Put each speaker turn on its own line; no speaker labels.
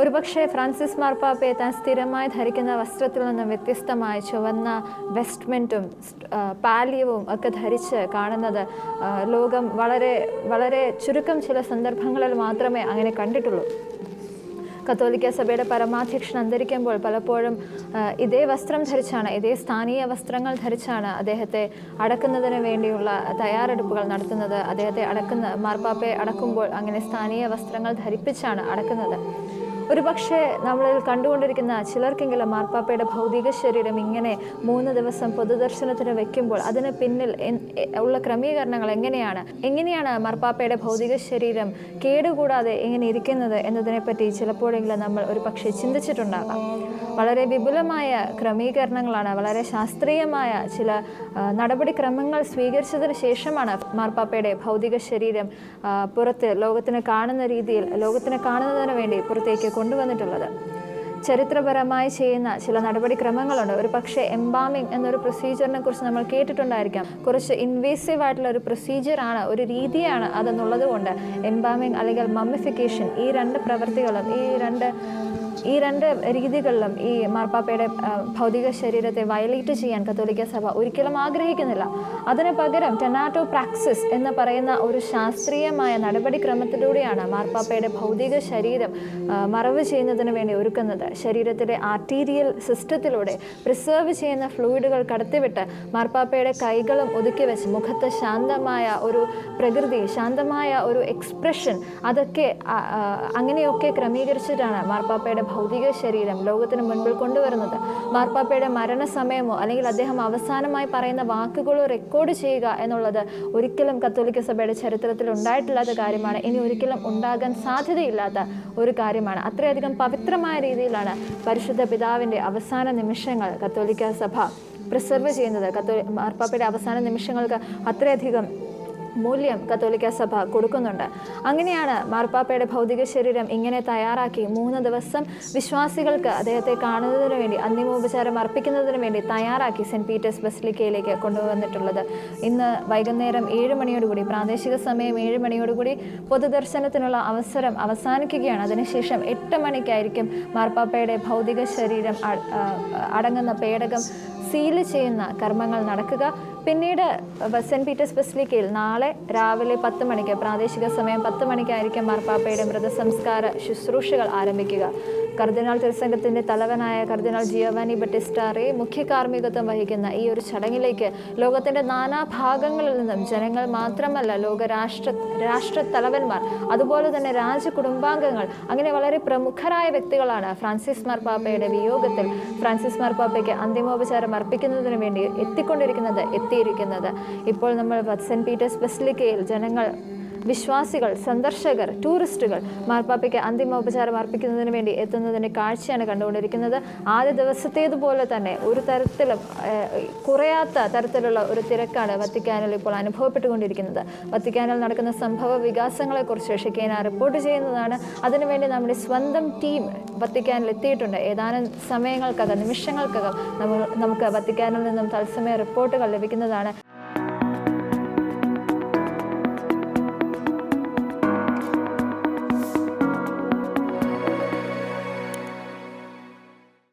ഒരുപക്ഷെ ഫ്രാൻസിസ് മാർപ്പാപ്പയെ താൻ സ്ഥിരമായി ധരിക്കുന്ന വസ്ത്രത്തിൽ നിന്നും വ്യത്യസ്തമായി ചുവന്ന വെസ്റ്റ്മെന്റും പാലിയവും ഒക്കെ ധരിച്ച് കാണുന്നത് ലോകം വളരെ വളരെ ചുരുക്കം ചില സന്ദർഭങ്ങളിൽ മാത്രമേ അങ്ങനെ കണ്ടിട്ടുള്ളൂ. കത്തോലിക്ക സഭയുടെ പരമാധ്യക്ഷൻ അന്തരിക്കുമ്പോൾ പലപ്പോഴും ഇതേ വസ്ത്രം ധരിച്ചാണ് ഇതേ സ്ഥാനീയ വസ്ത്രങ്ങൾ ധരിച്ചാണ് അദ്ദേഹത്തെ അടക്കുന്നതിന് വേണ്ടിയുള്ള തയ്യാറെടുപ്പുകൾ നടത്തുന്നത്. അദ്ദേഹത്തെ അടക്കുന്ന മാർപ്പാപ്പയെ അടക്കുമ്പോൾ അങ്ങനെ സ്ഥാനീയ വസ്ത്രങ്ങൾ ധരിപ്പിച്ചാണ് അടക്കുന്നത്. ഒരുപക്ഷെ നമ്മളിൽ കണ്ടുകൊണ്ടിരിക്കുന്ന ചിലർക്കെങ്കിലും മാർപ്പാപ്പയുടെ ഭൗതിക ശരീരം ഇങ്ങനെ മൂന്ന് ദിവസം പൊതുദർശനത്തിന് വെക്കുമ്പോൾ അതിന് പിന്നിൽ ഉള്ള ക്രമീകരണങ്ങൾ എങ്ങനെയാണ്? എങ്ങനെയാണ് മാർപ്പാപ്പയുടെ ഭൗതിക ശരീരം കേടുകൂടാതെ എങ്ങനെ ഇരിക്കുന്നത് എന്നതിനെപ്പറ്റി ചിലപ്പോഴെങ്കിലും നമ്മൾ ഒരു പക്ഷേ ചിന്തിച്ചിട്ടുണ്ടാകാം. വളരെ വിപുലമായ ക്രമീകരണങ്ങളാണ് വളരെ ശാസ്ത്രീയമായ ചില നടപടിക്രമങ്ങൾ സ്വീകരിച്ചതിന് ശേഷമാണ് മാർപ്പാപ്പയുടെ ഭൗതിക ശരീരം പുറത്ത് ലോകത്തിന് കാണുന്ന രീതിയിൽ ലോകത്തിന് കാണുന്നതിന് വേണ്ടി പുറത്തേക്ക് കൊണ്ടുവന്നിട്ടുള്ളത്. ചരിത്രപരമായി ചെയ്യുന്ന ചില നടപടിക്രമങ്ങളുണ്ട്. ഒരു പക്ഷേ എംബാമിംഗ് എന്നൊരു പ്രൊസീജിയറിനെ കുറിച്ച് നമ്മൾ കേട്ടിട്ടുണ്ടായിരിക്കാം. കുറച്ച് ഇൻവേസീവ് ആയിട്ടുള്ള ഒരു പ്രൊസീജിയറാണ് ഒരു രീതിയാണ് അതെന്നുള്ളത് കൊണ്ട് എംബാമിംഗ് അല്ലെങ്കിൽ മമ്മിഫിക്കേഷൻ ഈ രണ്ട് പ്രവൃത്തികളും ഈ രണ്ട് ഈ രണ്ട് രീതികളിലും ഈ മാർപ്പാപ്പയുടെ ഭൗതിക ശരീരത്തെ വയലേറ്റ് ചെയ്യാൻ കത്തോലിക്ക സഭ ഒരിക്കലും ആഗ്രഹിക്കുന്നില്ല. അതിന് പകരം ടെനാറ്റോ പ്രാക്സിസ് എന്ന് പറയുന്ന ഒരു ശാസ്ത്രീയമായ നടപടിക്രമത്തിലൂടെയാണ് മാർപ്പാപ്പയുടെ ഭൗതിക ശരീരം മറവ് ചെയ്യുന്നതിന് വേണ്ടി ഒരുക്കുന്നത്. ശരീരത്തിലെ ആർട്ടീരിയൽ സിസ്റ്റത്തിലൂടെ പ്രിസർവ് ചെയ്യുന്ന ഫ്ലൂയിഡുകൾ കടത്തിവിട്ട് മാർപ്പാപ്പയുടെ കൈകളും ഒതുക്കി വെച്ച് മുഖത്ത് ശാന്തമായ ഒരു പ്രകൃതി ശാന്തമായ ഒരു എക്സ്പ്രഷൻ അതൊക്കെ അങ്ങനെയൊക്കെ ക്രമീകരിച്ചിട്ടാണ് മാർപ്പാപ്പയുടെ ഭൗതിക ശരീരം ലോകത്തിന് മുൻപിൽ കൊണ്ടുവരുന്നത്. മാർപ്പാപ്പയുടെ മരണസമയമോ അല്ലെങ്കിൽ അദ്ദേഹം അവസാനമായി പറയുന്ന വാക്കുകളോ റെക്കോർഡ് ചെയ്യുക എന്നുള്ളത് ഒരിക്കലും കത്തോലിക്ക സഭയുടെ ചരിത്രത്തിൽ ഉണ്ടായിട്ടില്ലാത്ത കാര്യമാണ്. ഇനി ഒരിക്കലും ഉണ്ടാകാൻ സാധ്യതയില്ലാത്ത ഒരു കാര്യമാണ്. അത്രയധികം പവിത്രമായ രീതിയിലാണ് പരിശുദ്ധ പിതാവിന്റെ അവസാന നിമിഷങ്ങൾ കത്തോലിക്ക സഭ പ്രിസർവ് ചെയ്യുന്നത്. കത്തോ മാർപ്പാപ്പയുടെ അവസാന നിമിഷങ്ങൾക്ക് അത്രയധികം മൂല്യം കത്തോലിക്ക സഭ കൊടുക്കുന്നുണ്ട്. അങ്ങനെയാണ് മാർപ്പാപ്പയുടെ ഭൗതിക ശരീരം ഇങ്ങനെ തയ്യാറാക്കി മൂന്ന് ദിവസം വിശ്വാസികൾക്ക് അദ്ദേഹത്തെ കാണുന്നതിന് വേണ്ടി അന്തിമോപചാരം അർപ്പിക്കുന്നതിന് വേണ്ടി തയ്യാറാക്കി സെന്റ് പീറ്റേഴ്സ് ബസിലിക്കയിലേക്ക് കൊണ്ടുവന്നിട്ടുള്ളത്. ഇന്ന് വൈകുന്നേരം ഏഴ് മണിയോടുകൂടി പ്രാദേശിക സമയം ഏഴ് മണിയോടുകൂടി പൊതുദർശനത്തിനുള്ള അവസരം അവസാനിക്കുകയാണ്. അതിനുശേഷം എട്ട് മണിക്കായിരിക്കും മാർപ്പാപ്പയുടെ ഭൗതിക ശരീരം അടങ്ങുന്ന പേടകം സീൽ ചെയ്യുന്ന കർമ്മങ്ങൾ നടക്കുക. പിന്നീട് സെന്റ് പീറ്റേഴ്സ് ബസിലിക്കയിൽ നാളെ രാവിലെ പത്ത് മണിക്ക് പ്രാദേശിക സമയം പത്ത് മണിക്കായിരിക്കും മാർപ്പാപ്പയുടെ മൃതസംസ്കാര ശുശ്രൂഷകൾ ആരംഭിക്കുക. കർദിനാൾ തിരുസംഘത്തിന്റെ തലവനായ കർദിനാൾ ജിയോവാനി ബട്ടിസ്റ്റാറെ മുഖ്യ കാർമ്മികത്വം വഹിക്കുന്ന ഈ ഒരു ചടങ്ങിലേക്ക് ലോകത്തിന്റെ നാനാഭാഗങ്ങളിൽ നിന്നും ജനങ്ങൾ മാത്രമല്ല ലോക രാഷ്ട്ര രാഷ്ട്ര തലവന്മാർ അതുപോലെ തന്നെ രാജകുടുംബാംഗങ്ങൾ അങ്ങനെ വളരെ പ്രമുഖരായ വ്യക്തികളാണ് ഫ്രാൻസിസ് മാർപ്പാപ്പയുടെ വിയോഗത്തിൽ. ഫ്രാൻസിസ് മാർപ്പാപ്പയ്ക്ക് അന്തിമോപചാരം അർപ്പിക്കുന്നതിന് വേണ്ടി എത്തിക്കൊണ്ടിരിക്കുന്നത് എത്തിയിരിക്കുന്നത്. ഇപ്പോൾ നമ്മൾ സെന്റ് പീറ്റേഴ്സ് ബസിലിക്കയിൽ ജനങ്ങൾ വിശ്വാസികൾ സന്ദർശകർ ടൂറിസ്റ്റുകൾ മാർപ്പാപ്പയ്ക്ക് അന്തിമോപചാരം അർപ്പിക്കുന്നതിന് വേണ്ടി എത്തുന്നതിന്റെ കാഴ്ചയാണ് കണ്ടുകൊണ്ടിരിക്കുന്നത്. ആദ്യ ദിവസത്തേതുപോലെ തന്നെ ഒരു തരത്തിലും കുറയാത്ത തരത്തിലുള്ള ഒരു തിരക്കാണ് വത്തിക്കാനിൽ ഇപ്പോൾ അനുഭവപ്പെട്ടുകൊണ്ടിരിക്കുന്നത്. വത്തിക്കാനിൽ നടക്കുന്ന സംഭവ വികാസങ്ങളെക്കുറിച്ച് ഷിക്കേന റിപ്പോർട്ട് ചെയ്യുന്നതാണ്. അതിനുവേണ്ടി നമ്മുടെ സ്വന്തം ടീം വത്തിക്കാനിൽ എത്തിയിട്ടുണ്ട്. ഏതാനും സമയങ്ങൾക്കകം നിമിഷങ്ങൾക്കകം നമുക്ക് വത്തിക്കാനിൽ നിന്നും തത്സമയ റിപ്പോർട്ടുകൾ ലഭിക്കുന്നതാണ്.